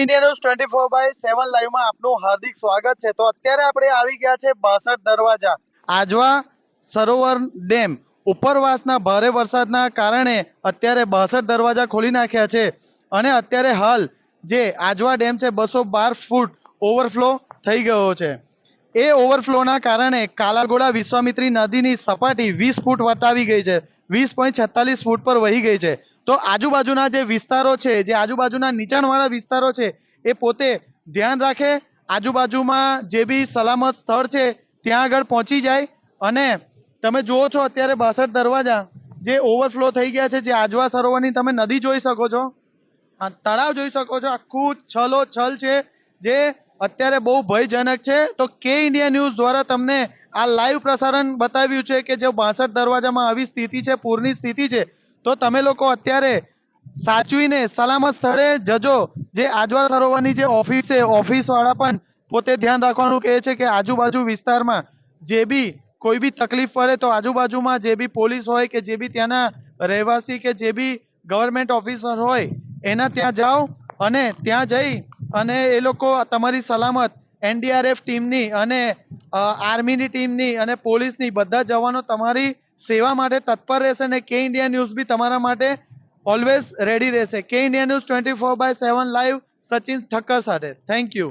India News twenty four by seven લાઈવમાં આપનું હાર્દિક સ્વાગત છે. તો અત્યારે આપણે આવી ગયા છે બાસઠ દરવાજા. આજવા સરોવર ડેમ. ઉપરવાસના ભારે વરસાદના કારણે અત્યારે બાસઠ દરવાજા ખોલી નાખ્યા છે. અને અત્યારે હાલ જે આજવા ડેમ છે બસો બાર ફૂટ ઓવરફ્લો થઈ ગયો છે. એ ઓવરફ્લોના કારણે કાલાગોડા વિશ્વામિત્રી નદીની સપાટી વીસ ફૂટ વટાવી ગઈ છે. વીસ પોઈન્ટ છેતાલીસ ફૂટ પર વહી ગઈ છે. તો આજુબાજુના જે વિસ્તારો છે, જે આજુબાજુના નીચાણવાળા વિસ્તારો છે, એ પોતે ધ્યાન રાખે. આજુબાજુમાં જે બી સલામત સ્થળ છે, ત્યાં આગળ પહોંચી જાય. અને તમે જુઓ છો અત્યારે બાસઠ દરવાજા જે ઓવરફ્લો થઈ ગયા છે, જે આજવા સરોવરની તમે નદી જોઈ શકો છો. તળાવ જોઈ શકો છો. આખું છલો છલ છે, જે અત્યારે બહુ ભયજનક છે. તો કે ઇન્ડિયા ન્યૂઝ દ્વારા તમને આ લાઈવ પ્રસારણ બતાવ્યું છે કે જે બાસઠ દરવાજામાં આવી સ્થિતિ છે, પૂરની સ્થિતિ છે. તો તમે લોકો અત્યારે સાચવીને સલામત સ્થળે જજો. જે આજવા સરોવરની જે ઓફિસ છે ઓફિસવાળા પણ પોતે ધ્યાન રાખવાનું કહે છે કે આજુબાજુ વિસ્તારમાં જે બી કોઈ બી તકલીફ પડે તો આજુબાજુમાં જે બી પોલીસ હોય કે જે બી ત્યાંના રહેવાસી કે જે બી ગવર્મેન્ટ ઓફિસર હોય, એના ત્યાં જાઓ અને ત્યાં જઈ અને એ લોકો તમારી સલામત એનડીઆરએફ ટીમની અને આર્મીની ટીમની અને પોલીસની બધા જવાનો તમારી સેવા માટે તત્પર રહેશે અને કે ઇન્ડિયા ન્યૂઝ બી તમારા માટે ઓલવેઝ રેડી રહેશે. કે India News twenty four by seven live Sachin Thakkar સાથે. Thank you